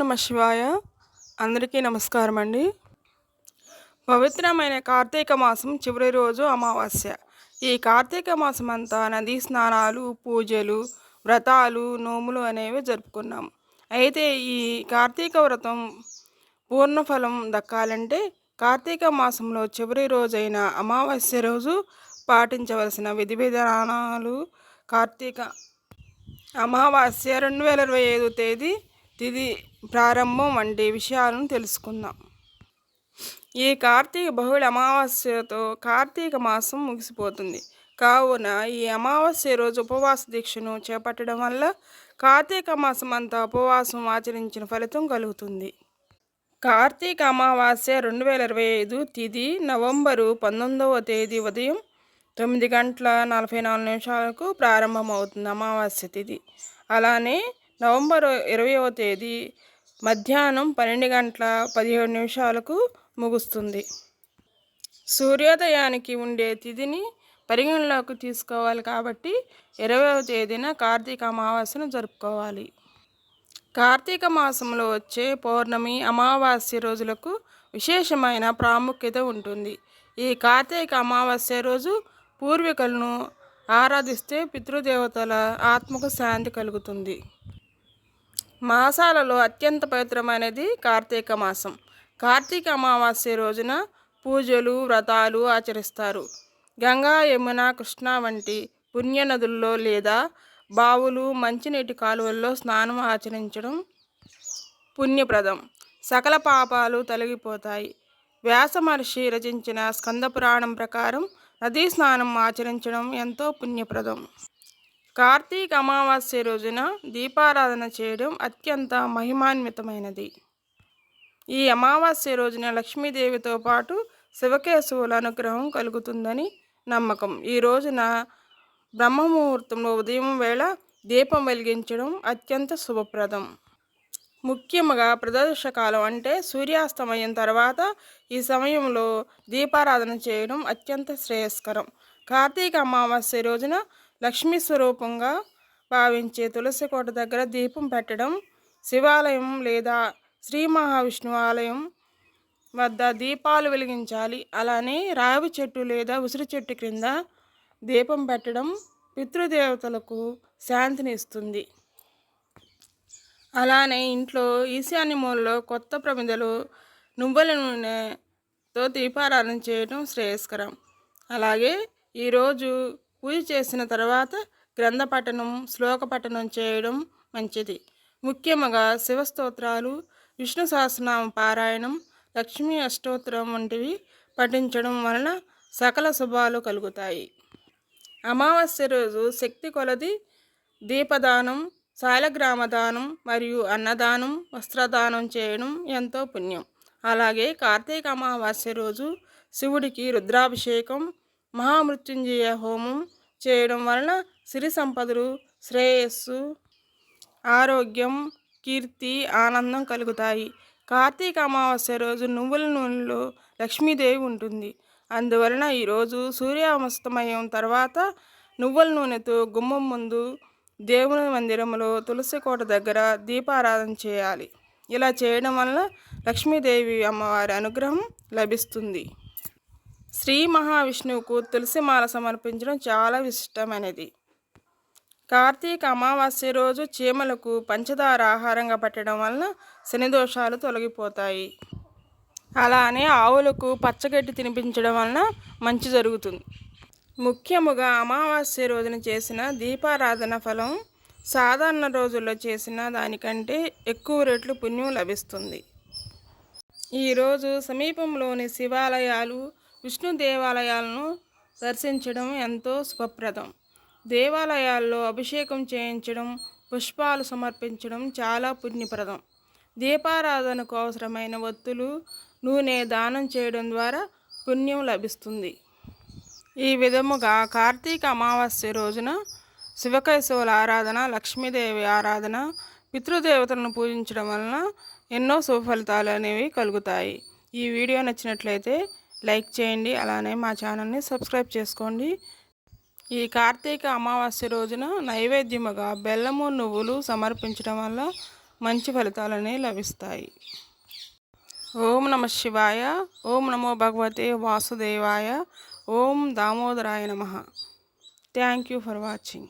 నమ శివాయ. అందరికీ నమస్కారం అండి పవిత్రమైన కార్తీక మాసం చివరి రోజు అమావాస్య. ఈ కార్తీక మాసం అంతా నదీ స్నానాలు పూజలు వ్రతాలు నోములు అనేవి జరుపుకున్నాం. అయితే ఈ కార్తీక వ్రతం పూర్ణఫలం దక్కాలంటే కార్తీక మాసంలో చివరి రోజైన అమావాస్య రోజు పాటించవలసిన విధి విధానాలు కార్తీక అమావాస్య రెండు వేల ఇరవై ఐదు తేదీ తిది ప్రారంభం వంటి విషయాలను తెలుసుకుందాం. ఈ కార్తీక బహుళ అమావాస్యతో కార్తీక మాసం ముగిసిపోతుంది. కావున ఈ అమావాస్య రోజు ఉపవాస దీక్షను చేపట్టడం వల్ల కార్తీక మాసం అంతా ఉపవాసం ఆచరించిన ఫలితం కలుగుతుంది. కార్తీక అమావాస్య రెండు వేల ఇరవై ఐదు తిది నవంబరు పంతొమ్మిదవ తేదీ ఉదయం తొమ్మిది గంటల నలభై నాలుగు నిమిషాలకు ప్రారంభమవుతుంది అమావాస్య తిథి అలానే నవంబర్ ఇరవయవ తేదీ మధ్యాహ్నం పన్నెండు గంటల పదిహేడు నిమిషాలకు ముగుస్తుంది. సూర్యోదయానికి ఉండే తిథిని పరిగణలోకి తీసుకోవాలి కాబట్టి ఇరవైవ తేదీన కార్తీక అమావాస్యను జరుపుకోవాలి. కార్తీక మాసంలో వచ్చే పౌర్ణమి అమావాస్య రోజులకు విశేషమైన ప్రాముఖ్యత ఉంటుంది. ఈ కార్తీక అమావాస్య రోజు పూర్వీకులను ఆరాధిస్తే పితృదేవతల ఆత్మకు శాంతి కలుగుతుంది. మాసాలలో అత్యంత పవిత్రమైనది కార్తీక మాసం. కార్తీక అమావాస్య రోజున పూజలు వ్రతాలు ఆచరిస్తారు. గంగా యమున కృష్ణ వంటి పుణ్యనదుల్లో లేదా బావులు మంచినీటి కాలువల్లో స్నానం ఆచరించడం పుణ్యప్రదం. సకల పాపాలు తొలగిపోతాయి. వ్యాస మహర్షి రచించిన స్కంద పురాణం ప్రకారం నదీ స్నానం ఆచరించడం ఎంతో పుణ్యప్రదం. కార్తీక అమావాస్య రోజున దీపారాధన చేయడం అత్యంత మహిమాన్వితమైనది. ఈ అమావాస్య రోజున లక్ష్మీదేవితో పాటు శివకేశవుల అనుగ్రహం కలుగుతుందని నమ్మకం. ఈ రోజున బ్రహ్మముహూర్తంలో ఉదయం వేళ దీపం వెలిగించడం అత్యంత శుభప్రదం. ముఖ్యంగా ప్రదోషకాలం అంటే సూర్యాస్తమయం తర్వాత ఈ సమయంలో దీపారాధన చేయడం అత్యంత శ్రేయస్కరం. కార్తీక అమావాస్య రోజున లక్ష్మీ స్వరూపంగా భావించే తులసి కోట దగ్గర దీపం పెట్టడం శివాలయం లేదా శ్రీ మహావిష్ణువు ఆలయం వద్ద దీపాలు వెలిగించాలి. అలానే రావి చెట్టు లేదా ఉసిరి చెట్టు క్రింద దీపం పెట్టడం పితృదేవతలకు శాంతిని ఇస్తుంది. అలానే ఇంట్లో ఈశాన్య మూలలో కొత్త ప్రమిదలు నువ్వుల నూనెతో దీపారాధన చేయడం శ్రేయస్కరం. అలాగే ఈరోజు పూజ చేసిన తర్వాత గ్రంథ పఠనం శ్లోక పఠనం చేయడం మంచిది. ముఖ్యంగా శివస్తోత్రాలు విష్ణు సహస్రనామ పారాయణం లక్ష్మీ అష్టోత్తరం వంటివి పఠించడం వలన సకల శుభాలు కలుగుతాయి. అమావాస్య రోజు శక్తి కొలది దీపదానం శాలగ్రామ దానం మరియు అన్నదానం వస్త్రదానం చేయడం ఎంతో పుణ్యం. అలాగే కార్తీక అమావాస్య రోజు శివుడికి రుద్రాభిషేకం మహామృత్యుంజయ హోమం చేయడం వలన సిరి సంపదలు శ్రేయస్సు ఆరోగ్యం కీర్తి ఆనందం కలుగుతాయి. కార్తీక అమావాస్య రోజు నువ్వుల నూనెలో లక్ష్మీదేవి ఉంటుంది. అందువలన ఈరోజు సూర్యాస్తమయం తర్వాత నువ్వుల నూనెతో గుమ్మం ముందు దేవుని మందిరంలో తులసి కోట దగ్గర దీపారాధన చేయాలి. ఇలా చేయడం వలన లక్ష్మీదేవి అమ్మవారి అనుగ్రహం లభిస్తుంది. శ్రీ మహావిష్ణువుకు తులసిమాల సమర్పించడం చాలా విశిష్టమైనది. కార్తీక అమావాస్య రోజు చీమలకు పంచదార ఆహారంగా పట్టడం వలన శని దోషాలు తొలగిపోతాయి. అలానే ఆవులకు పచ్చగడ్డి తినిపించడం వలన మంచి జరుగుతుంది. ముఖ్యముగా అమావాస్య రోజున చేసిన దీపారాధన ఫలం సాధారణ రోజుల్లో చేసిన దానికంటే ఎక్కువ రెట్లు పుణ్యం లభిస్తుంది. ఈరోజు సమీపంలోని శివాలయాలు విష్ణు దేవాలయాలను దర్శించడం ఎంతో శుభప్రదం. దేవాలయాల్లో అభిషేకం చేయించడం పుష్పాలు సమర్పించడం చాలా పుణ్యప్రదం. దీపారాధనకు అవసరమైన ఒత్తులు నూనె దానం చేయడం ద్వారా పుణ్యం లభిస్తుంది. ఈ విధముగా కార్తీక అమావాస్య రోజున శివకేశవుల ఆరాధన లక్ష్మీదేవి ఆరాధన పితృదేవతలను పూజించడం వలన ఎన్నో శుభ ఫలితాలు అనేవి కలుగుతాయి. ఈ వీడియో నచ్చినట్లయితే లైక్ చేయండి అలానే మా ఛానల్ని సబ్స్క్రైబ్ చేసుకోండి. ఈ కార్తీక అమావాస్య రోజున నైవేద్యముగా బెల్లము నువ్వులు సమర్పించడం వల్ల మంచి ఫలితాలనే లభిస్తాయి. ఓం నమ శివాయ ఓం నమో భగవతే వాసుదేవాయ ఓం దామోదరాయ నమ. Thank you for watching.